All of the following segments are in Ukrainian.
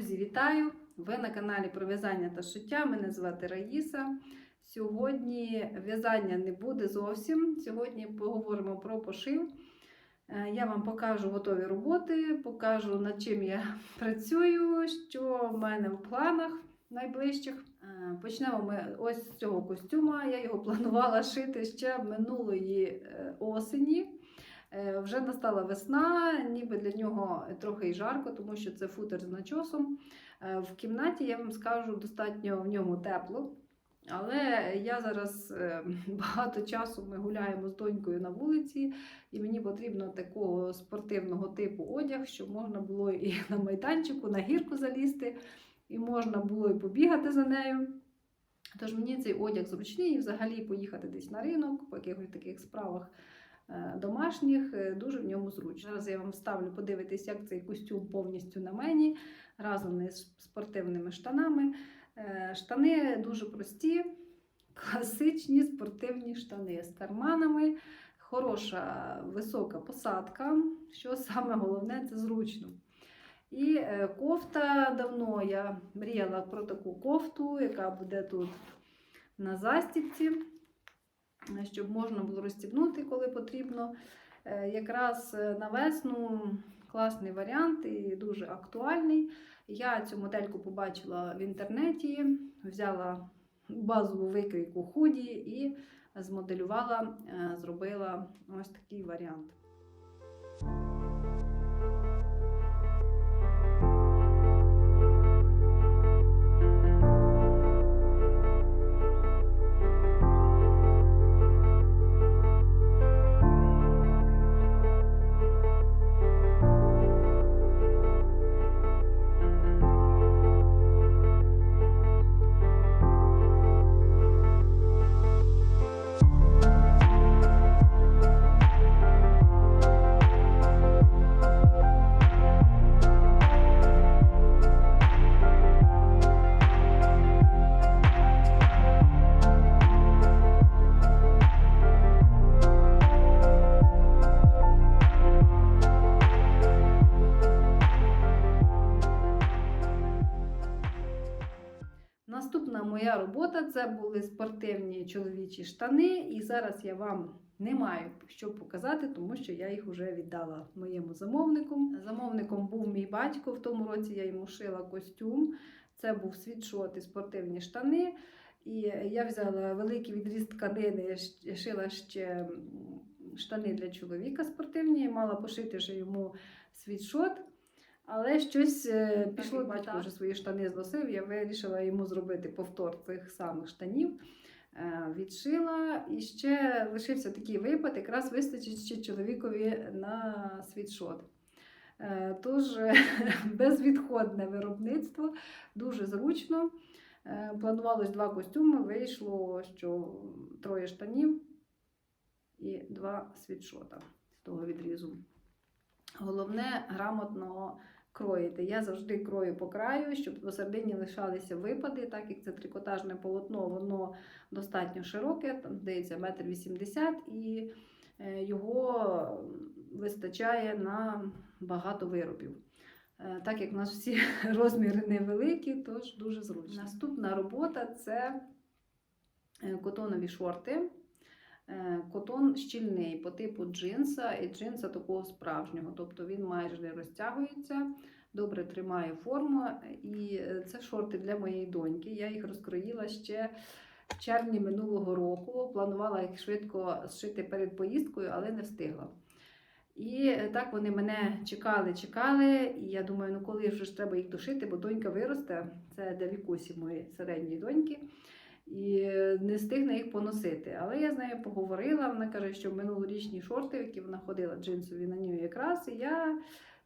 Друзі, вітаю! Ви на каналі про в'язання та шиття. Мене звати Раїса. Сьогодні в'язання не буде зовсім. Сьогодні поговоримо про пошив. Е, Я вам покажу готові роботи, покажу над чим я працюю, що в мене в планах найближчих. Е, Почнемо ми ось з цього костюма. Я його планувала шити ще минулої е, осені. Е, Вже настала весна, ніби для нього трохи й жарко, тому що це футер з начосом. Е, В кімнаті, я вам скажу, достатньо в ньому тепло. Але я зараз е, багато часу ми гуляємо з донькою на вулиці, і мені потрібно такого спортивного типу одяг, щоб можна було і на майданчику, на гірку залізти, і можна було і побігати за нею. Тож мені цей одяг зручний і взагалі поїхати десь на ринок, по якихось таких справах домашніх, е, дуже в ньому зручно. Зараз я вам ставлю подивитись, як цей костюм повністю на мені, разом із спортивними штанами. Е, Штани дуже прості, класичні спортивні штани з карманами, хороша висока посадка. Що саме головне, це зручно. І е, кофта давно я мріяла про таку кофту, яка буде тут на застібці, е, щоб можна було розстібнути, коли потрібно. Е, Якраз е, на весну класний варіант і дуже актуальний. Я цю модельку побачила в інтернеті, взяла базову викрійку худі і змоделювала, е, зробила ось такий варіант. Чоловічі штани, і зараз я вам не маю що показати, тому що я їх вже віддала моєму замовнику. Замовником був мій батько. В тому році я йому шила костюм. Це був світшот і спортивні штани. І я взяла великий відріз тканини, шила ще штани для чоловіка спортивні, мала пошити вже йому світшот. Але щось е, пішло, батько вже свої штани зносив, я вирішила йому зробити повтор цих самих штанів. Е, Відшила і ще лишився такий випад, якраз вистачить ще чоловікові на світшот. Е, Тож безвідходне виробництво, дуже зручно. Е, Планувалось два костюми, вийшло, що троє штанів і два світшота з того відрізу. Головне грамотно кроїти. Я завжди крою по краю, щоб посередині лишалися випади, так як це трикотажне полотно, воно достатньо широке, там здається, метр вісімдесят, і е, його вистачає на багато виробів. Е, Так як у нас всі розміри невеликі, тож дуже зручно. Наступна робота це е, котонові шорти. Е, Котон щільний по типу джинса і джинса такого справжнього. Тобто він майже не розтягується, добре тримає форму. І е, це шорти для моєї доньки. Я їх розкроїла ще в червні минулого року. Планувала їх швидко зшити перед поїздкою, але не встигла. І е, так вони мене чекали, чекали. І я думаю, ну коли вже ж треба їх дошити, бо донька виросте. Це для вікусі моєї середньої доньки і не встигне їх поносити. Але я з нею поговорила. Вона каже, що минулорічні шорти, які вона ходила джинсові на ній якраз, і я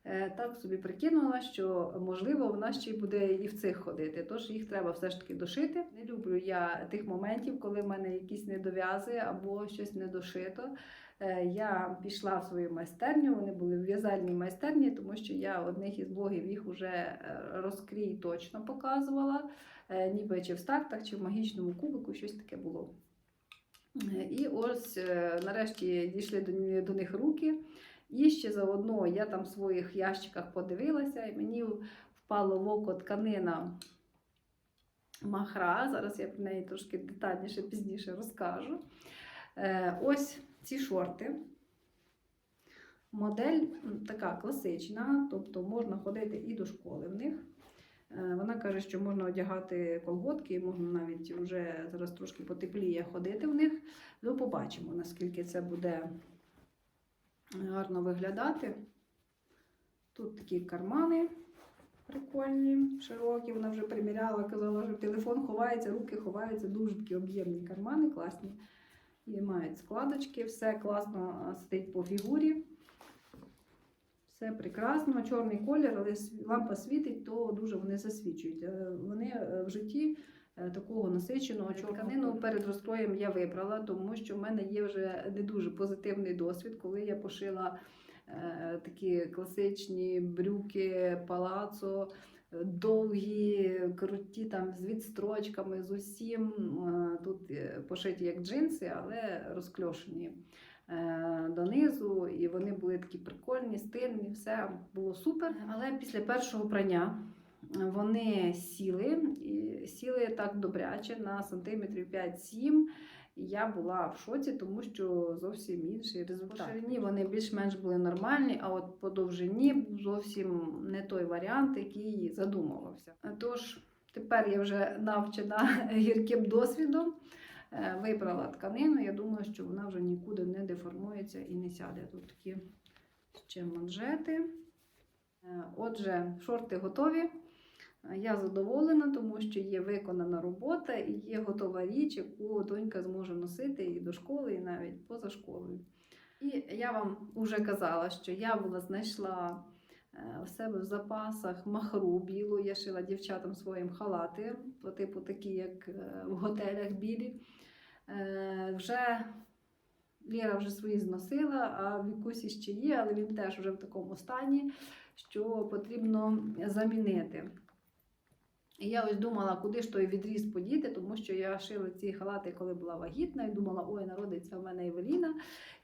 е, так собі прикинула, що можливо вона ще й буде і в цих ходити. Тож їх треба все ж таки дошити. Не люблю я тих моментів, коли в мене якісь недов'язи або щось недошито. Е, Я пішла в свою майстерню, вони були в в'язальній майстерні, тому що я одних із блогів їх вже е, розкрій точно показувала ніби чи в стартах, чи в магічному кубику, щось таке було. Е, І ось е, нарешті дійшли до, них руки. І ще заодно я там в своїх ящиках подивилася, і мені впало в око тканина махра. Зараз я про неї трошки детальніше пізніше розкажу. Е, Ось ці шорти. Модель така класична, тобто можна ходити і до школи в них. Е, Вона каже, що можна одягати колготки, можна навіть вже зараз трошки потепліє ходити в них. Ну, побачимо, наскільки це буде гарно виглядати. Тут такі кармани прикольні, широкі. Вона вже приміряла, казала, що телефон ховається, руки ховаються, дуже такі об'ємні кармани, класні. І мають складочки, все класно сидить по фігурі. Все прекрасно, чорний колір, але лампа світить, то дуже вони засвічують. Е, Вони е, в житті е, такого насиченого чорного тканину перед розкроєм я вибрала, тому що в мене є вже не дуже позитивний досвід, коли я пошила такі класичні брюки, палацо, довгі, круті, там з відстрочками, з усім. Тут пошиті як джинси, але розкльошені донизу, і вони були такі прикольні, стильні, все було супер. Але після першого прання вони сіли, і сіли так добряче на сантиметрів 5-7. Я була в шоці, тому що зовсім інший результат. По ширині вони більш-менш були нормальні, а от по довжині був зовсім не той варіант, який задумувався. Тож тепер я вже навчена гірким досвідом. Е, Вибрала тканину, я думаю, що вона вже нікуди не деформується і не сяде. Тут такі ще манжети. Е, Отже, шорти готові. Е, Я задоволена, тому що є виконана робота і є готова річ, яку донька зможе носити і до школи, і навіть поза школою. І я вам вже казала, що я була знайшла е, у себе в запасах махру білу. Я шила дівчатам своїм халати, по типу такі, як е, в готелях білі. Е, Вже Ліра вже свої зносила, а Вікусі ще є, але він теж вже в такому стані, що потрібно замінити. І я ось думала, куди ж той відріз подіти, тому що я шила ці халати, коли була вагітна, і думала, ой, народиться в мене Евеліна.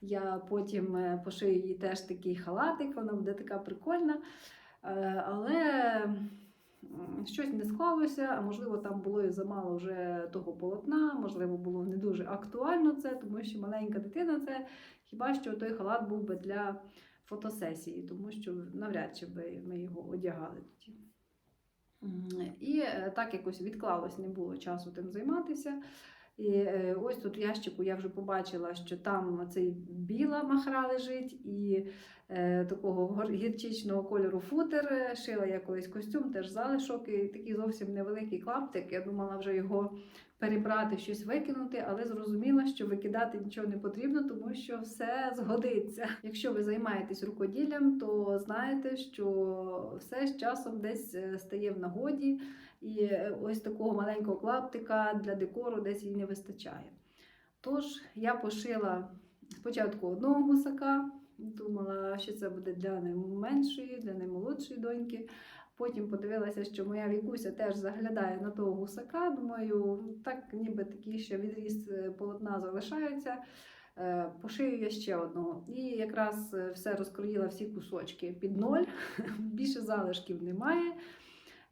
Я потім е, пошию їй теж такий халатик, вона буде така прикольна. Е, Але щось не склалося, а можливо, там було і замало вже того полотна, можливо, було не дуже актуально це, тому що маленька дитина це хіба що той халат був би для фотосесії, тому що навряд чи би ми його одягали тоді. І е, так якось відклалось, не було часу тим займатися. І е, ось тут в ящику я вже побачила, що там цей біла махра лежить і е, такого гірчичного кольору футер. Шила я колись костюм, теж залишок, і такий зовсім невеликий клаптик. Я думала вже його перебрати, щось викинути, але зрозуміла, що викидати нічого не потрібно, тому що все згодиться. Якщо ви займаєтесь рукоділлям, то знаєте, що все з часом десь е, стає в нагоді. І е, ось такого маленького клаптика для декору десь їй не вистачає. Тож я пошила спочатку одного гусака, думала, що це буде для найменшої, для наймолодшої доньки. Потім подивилася, що моя вікуся теж заглядає на того гусака. Думаю, так ніби такий ще відріз е, полотна залишаються. Е, Пошию я ще одного. І якраз е, все розкроїла всі кусочки під ноль. Більше залишків немає.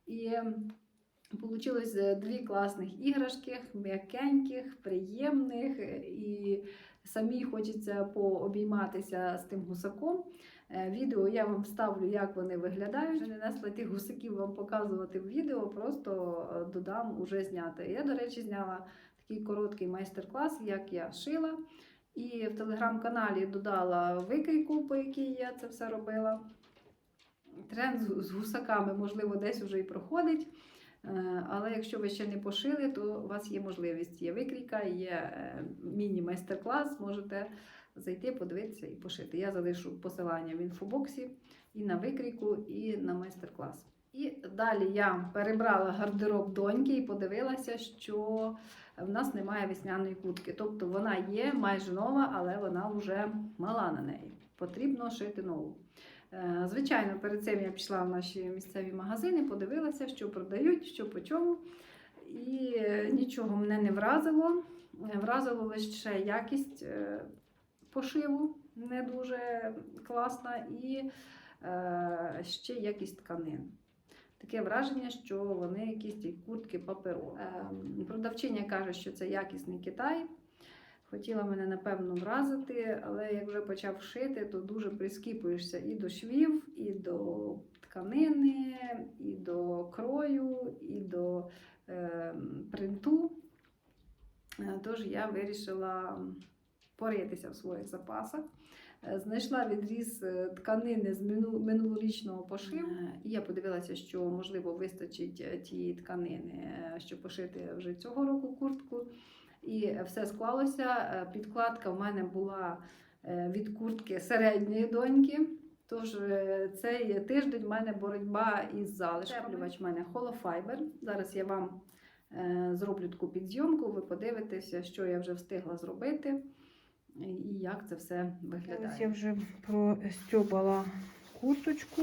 І е, дві класних іграшки, м'якеньких, приємних, і самі хочеться пообійматися з тим гусаком. Е, Відео я вам ставлю, як вони виглядають. Вже не несла тих гусаків вам показувати в відео, просто е, додам уже зняти. Я, до речі, зняла такий короткий майстер-клас, як я шила. І в телеграм-каналі додала викрійку, по якій я це все робила. Тренд з гусаками, можливо, десь вже і проходить. Е, Але якщо ви ще не пошили, то у вас є можливість. Є викрійка, є міні-майстер-клас, можете зайти, подивитися і пошити. Я залишу посилання в інфобоксі і на викрійку, і на майстер-клас. І далі я перебрала гардероб доньки і подивилася, що в нас немає весняної куртки. Тобто вона є майже нова, але вона вже мала на неї. Потрібно шити нову. Е, Звичайно, перед цим я пішла в наші місцеві магазини, подивилася, що продають, що по чому. І е, нічого мене не вразило. Вразило лише якість е, пошиву, не дуже класна, і е, ще якість тканин. таке враження, що вони якісь ті куртки паперові. Ем, Продавчиня каже, що це якісний Китай. Хотіла мене напевно вразити, але як вже почав шити, то дуже прискіпуєшся і до швів, і до тканини, і до крою, і до е, принту. Е, Тож я вирішила поритися в своїх запасах. Е, Знайшла відріз е, тканини з минулорічного пошиву. Е, І я подивилася, що можливо вистачить тієї тканини, щоб пошити вже цього року куртку. І все склалося. Підкладка в мене була від куртки середньої доньки. Тож цей тиждень в мене боротьба із залишками. Теплювач в мене Holofiber. Зараз я вам зроблю таку підзйомку, ви подивитеся, що я вже встигла зробити і як це все Ось виглядає. я вже простьобала курточку.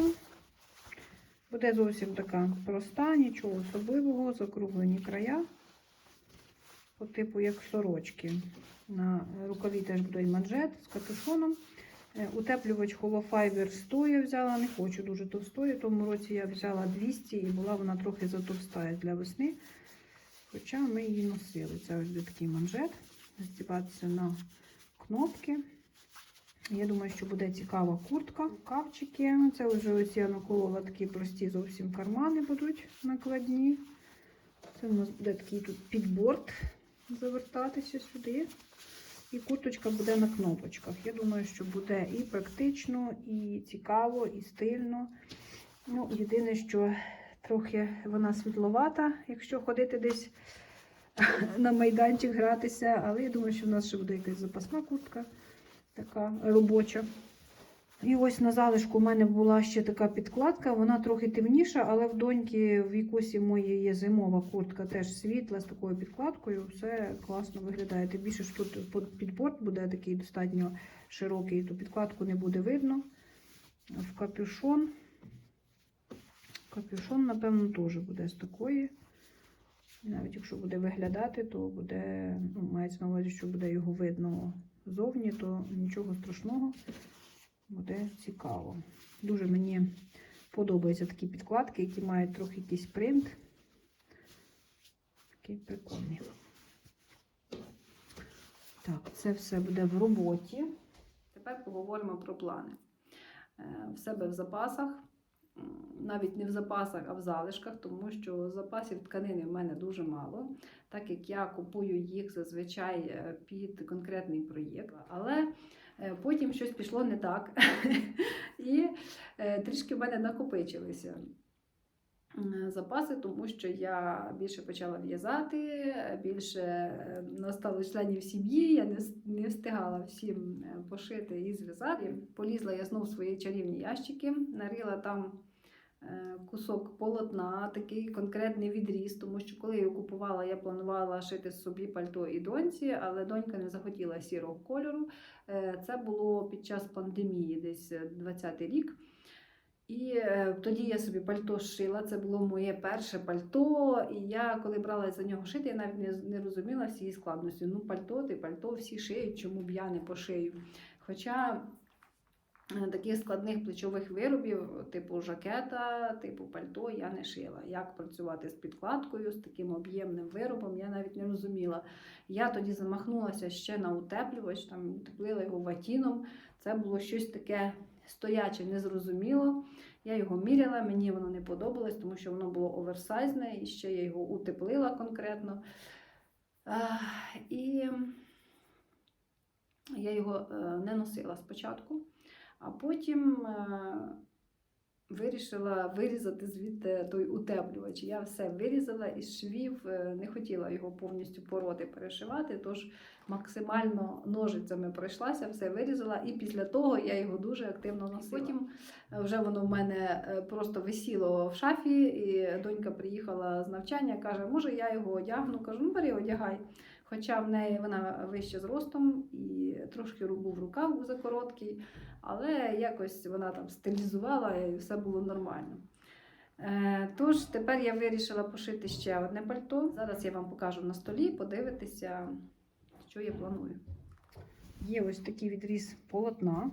Буде зовсім така проста, нічого особливого, закруглені края, по типу як сорочки. На рукаві теж буде манжет з капюшоном. Е, Утеплювач Holofiber 100 я взяла, не хочу дуже товстої. В тому році я взяла 200 і була вона трохи затовстая для весни. Хоча ми її носили. Це ось такий манжет. Здіватися на кнопки. Я думаю, що буде цікава куртка, рукавчики. Це вже ось я такі прості зовсім кармани будуть накладні. Це у нас буде такий тут підборд завертатися сюди. І курточка буде на кнопочках. Я думаю, що буде і практично, і цікаво, і стильно. Ну, єдине, що трохи вона світловата, якщо ходити десь на майданчик гратися, але я думаю, що в нас ще буде якась запасна куртка, така робоча. І ось на залишку у мене була ще така підкладка, вона трохи темніша, але в доньки в Вікусі моєї є зимова куртка, теж світла з такою підкладкою. Все класно виглядає. Тим більше що тут підборд буде такий достатньо широкий, то підкладку не буде видно. В капюшон. Капюшон, напевно, теж буде з такої. Навіть якщо буде виглядати, то буде, ну, мається на увазі, що буде його видно зовні, то нічого страшного. Буде цікаво. Дуже мені подобаються такі підкладки, які мають трохи якийсь принт. Такий прикольний. Так, це все буде в роботі. Тепер поговоримо про плани. Е, В себе в запасах, навіть не в запасах, а в залишках, тому що запасів тканини в мене дуже мало, так як я купую їх зазвичай е, під конкретний проєкт. Але е, потім щось пішло не так, і е, трішки в мене накопичилися. М, Запаси, тому що я більше почала в'язати, більше е, настало членів сім'ї, я не, не встигала всім е, пошити і зв'язати. Полізла я знов в свої чарівні ящики, нарила там е, кусок полотна, такий конкретний відріз, тому що коли я його купувала, я планувала шити собі пальто і доньці, але донька не захотіла сірого кольору. Е, Це було під час пандемії, десь 20-й рік. І е, тоді я собі пальто шила. Це було моє перше пальто. І я, коли брала за нього шити, я навіть не, не розуміла всієї складності. Ну, пальто, ти пальто всі шиють, чому б я не пошию. Хоча е, таких складних плечових виробів, типу жакета, типу пальто, я не шила. Як працювати з підкладкою, з таким об'ємним виробом, я навіть не розуміла. Я тоді замахнулася ще на утеплювач, там утеплила його ватіном. Це було щось таке стояче, незрозуміло. Я його міряла, мені воно не подобалось, тому що воно було оверсайзне, і ще я його утеплила конкретно. І я його е, не носила спочатку, а потім е, вирішила вирізати звідти той утеплювач. Я все вирізала із швів, е, не хотіла його повністю пороти перешивати, тож максимально ножицями пройшлася, все вирізала, і після того я його дуже активно носила. Потім е, вже воно в мене е, просто висіло в шафі, і донька приїхала з навчання, каже, може я його одягну. Кажу, ну бери, одягай. Хоча в неї вона вище зростом і трошки був рукав закороткий, але якось вона там стилізувала і все було нормально. Е, Тож тепер я вирішила пошити ще одне пальто. Зараз я вам покажу на столі, подивитися, що я планую. Є ось такий відріз полотна.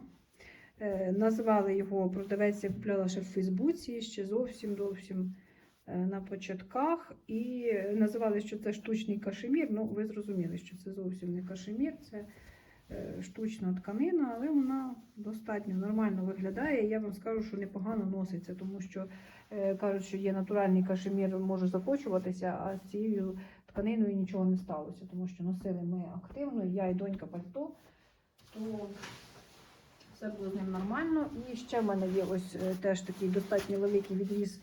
Е, Назвали його продавець, я купляла ще в Фейсбуці ще зовсім зовсім е, на початках і називали, що це штучний кашемір. Ну, ви зрозуміли, що це зовсім не кашемір, це е, штучна тканина, але вона достатньо нормально виглядає. Я вам скажу, що непогано носиться, тому що е, кажуть, що є натуральний кашемір, може закочуватися, а з цією тканиною нічого не сталося, тому що носили ми активно, я і донька пальто, то все було з ним нормально. І ще в мене є ось е, теж такий достатньо великий відріз.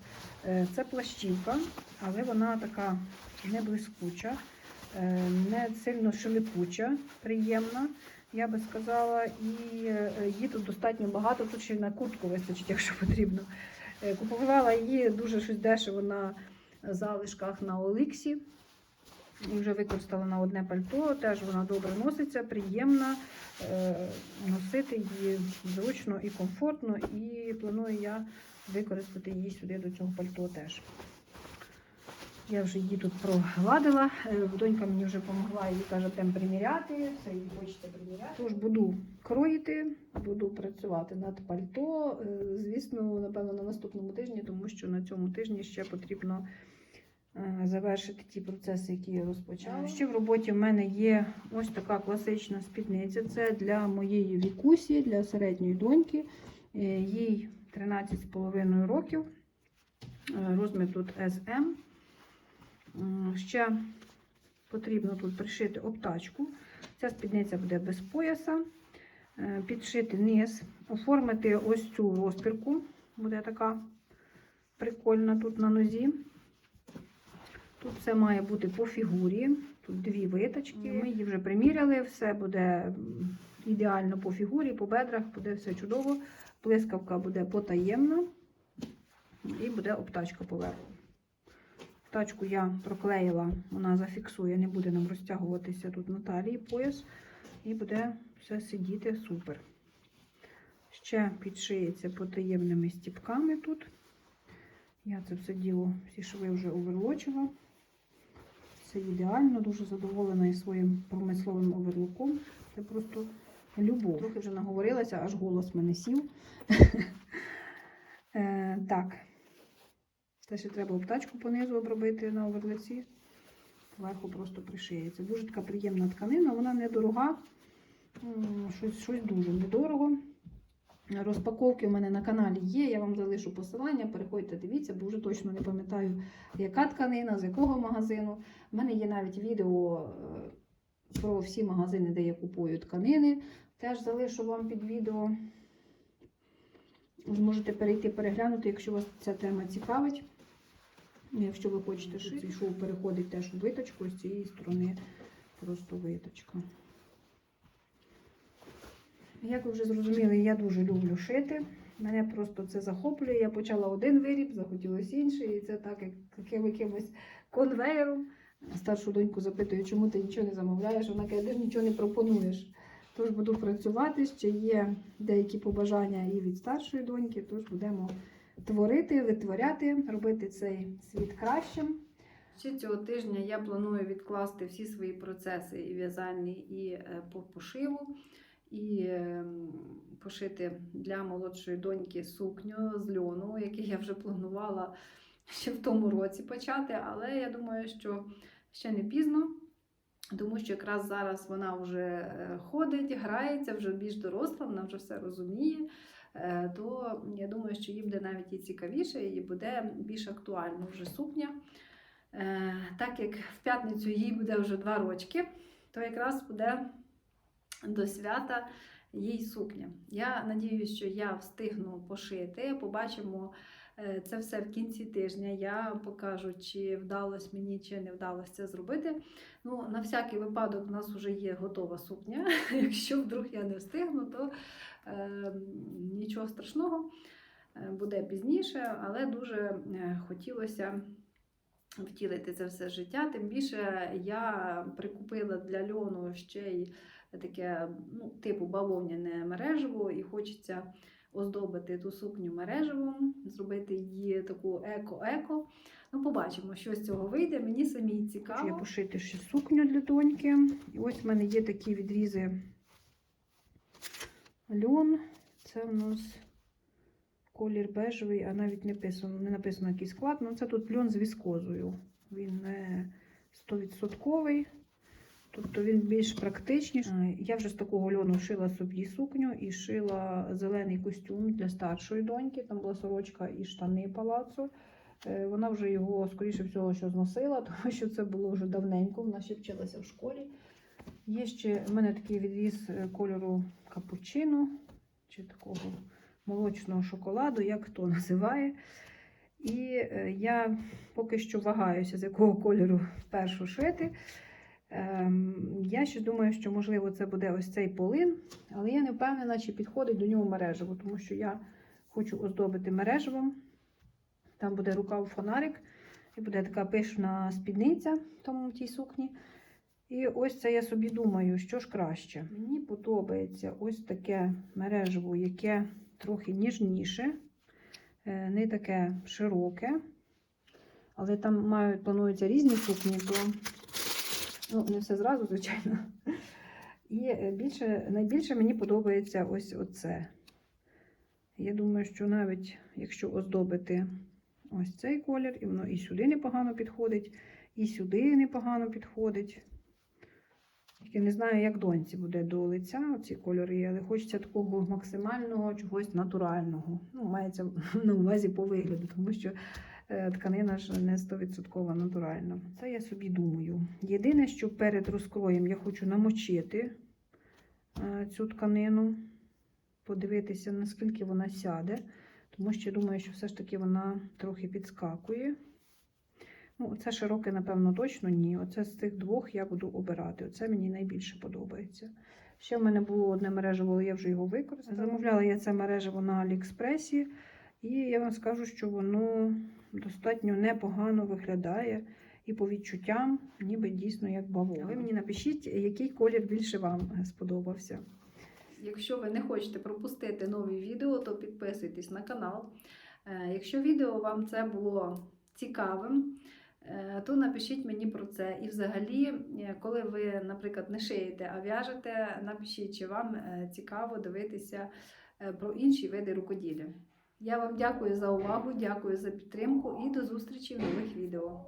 Е, Це плащівка, але вона така не блискуча, е, не сильно шелепуча, приємна, я би сказала. І е, її тут достатньо багато. Тут ще й на куртку вистачить, якщо потрібно. Купувала її дуже щось дешево на залишках на Оліксі. І вже використала на одне пальто. Теж вона добре носиться, приємна. Носити її зручно і комфортно, і планую я використати її сюди до цього пальто теж. Я вже її тут прогладила. Е, Донька мені вже допомогла і каже, будемо приміряти, все її хочете приміряти. Тож буду кроїти, буду працювати над пальто. Е, Звісно, напевно, на наступному тижні, тому що на цьому тижні ще потрібно е, завершити ті процеси, які я розпочала. Ще в роботі в мене є ось така класична спідниця. Це для моєї вікусі, для середньої доньки. Їй 13,5 років. Е, Розмір тут SM. Ще потрібно тут пришити обтачку. Ця спідниця буде без пояса. Е, Підшити низ, оформити ось цю розпірку. Буде така прикольна тут на нозі. Тут все має бути по фігурі. Тут дві виточки. Ми її вже приміряли, все буде ідеально по фігурі, по бедрах, буде все чудово. Блискавка буде потаємна і буде обтачка поверху. Тачку я проклеїла, вона зафіксує, не буде нам розтягуватися тут на талії пояс, і буде все сидіти супер. Ще підшиється потаємними стіпками тут. Я це все діло, всі шви вже оверлочила. Все ідеально, дуже задоволена і своїм промисловим оверлуком. Це просто любов. Трохи вже наговорилася, аж голос мене сів. Е, Так. Те, ще треба обтачку понизу обробити на оверлиці. Зверху просто пришиється. Дуже така приємна тканина, вона недорога. Щось, щось дуже недорого. Розпаковки у мене на каналі є. Я вам залишу посилання. Переходьте, дивіться, бо вже точно не пам'ятаю, яка тканина, з якого магазину. У мене є навіть відео е, про всі магазини, де я купую тканини. Теж залишу вам під відео. Зможете перейти переглянути, якщо вас ця тема цікавить. Якщо ви хочете шити, цей шов переходить теж у виточку, з цієї сторони просто виточка. Як ви вже зрозуміли, я дуже люблю шити. Мене просто це захоплює. Я почала один виріб, захотілося інший, і це так, як якимось конвейером. Старшу доньку запитую, чому ти нічого не замовляєш. Вона каже, ти ж нічого не пропонуєш. Тож буду працювати, ще є деякі побажання і від старшої доньки, тож будемо творити, витворяти, робити цей світ кращим. Ще цього тижня я планую відкласти всі свої процеси і в'язальні, і е, по пошиву, і е, пошити для молодшої доньки сукню з льону, який я вже планувала ще в тому році почати, але я думаю, що ще не пізно. Тому що якраз зараз вона вже е, ходить, грається, вже більш доросла, вона вже все розуміє. Е, То я думаю, що їй буде навіть і цікавіше, і буде більш актуальна вже сукня. Е, Так як в п'ятницю їй буде вже два рочки, то якраз буде до свята їй сукня. Я надіюсь, що я встигну пошити. Побачимо це все в кінці тижня. Я покажу, чи вдалося мені, чи не вдалося це зробити. Ну, на всякий випадок, у нас вже є готова сукня. Якщо вдруг я не встигну, то е, нічого страшного е, буде пізніше, але дуже е, хотілося втілити це все життя. Тим більше я прикупила для льону ще й таке ну, типу бавовняне мережево, і хочеться оздобити ту сукню мережевом, зробити її таку еко-еко. Ну, побачимо, що з цього вийде. Мені самій цікаво. Я пошити ще сукню для доньки. І ось в мене є такі відрізи льон. Це в нас колір бежевий, а навіть не написано, не написано який склад. Ну, це тут льон з віскозою. Він не 100%. Тобто він більш практичніший. Е, Я вже з такого льону шила собі сукню і шила зелений костюм для старшої доньки. Там була сорочка і штани палацу. Е, Вона вже його, скоріше всього, що зносила, тому що це було вже давненько. Вона ще вчилася в школі. Є ще в мене такий відріз е, кольору капучино чи такого молочного шоколаду, як хто називає. І я поки що вагаюся, з якого кольору впершу шити. Ем, Я ще думаю, що можливо це буде ось цей полин, але я не впевнена, чи підходить до нього мережево, тому що я хочу оздобити мережевом. Там буде рукав фонарик, і буде така пишна спідниця в тій сукні. І ось це я собі думаю, що ж краще. Мені подобається ось таке мережево, яке трохи ніжніше, е, не таке широке. Але там мають, плануються різні сукні, то ну, не все зразу, звичайно. І е, більше, найбільше мені подобається ось оце. Я думаю, що навіть якщо оздобити ось цей колір, і воно і сюди непогано підходить, і сюди непогано підходить. Тільки не знаю, як доньці буде до лиця ці кольори, але хочеться такого максимального чогось натурального. Ну, мається на увазі по вигляду, тому що тканина ж не 100% натуральна. Це я собі думаю. Єдине, що перед розкроєм я хочу намочити е, цю тканину, подивитися, наскільки вона сяде, тому що я думаю, що все ж таки вона трохи підскакує. Ну, оце широке, напевно, точно ні. Оце з цих двох я буду обирати. Оце мені найбільше подобається. Ще в мене було одне мережево, але я вже його використала. Замовляла я це мережево на Аліекспресі, і я вам скажу, що воно достатньо непогано виглядає. І по відчуттям, ніби дійсно як бавовна. Ви мені напишіть, який колір більше вам сподобався. Якщо ви не хочете пропустити нові відео, то підписуйтесь на канал. Е, Якщо відео вам це було цікавим, е, то напишіть мені про це. І взагалі, е, коли ви, наприклад, не шиєте, а в'яжете, напишіть, чи вам цікаво дивитися про інші види рукоділля. Я вам дякую за увагу, дякую за підтримку і до зустрічі в нових відео.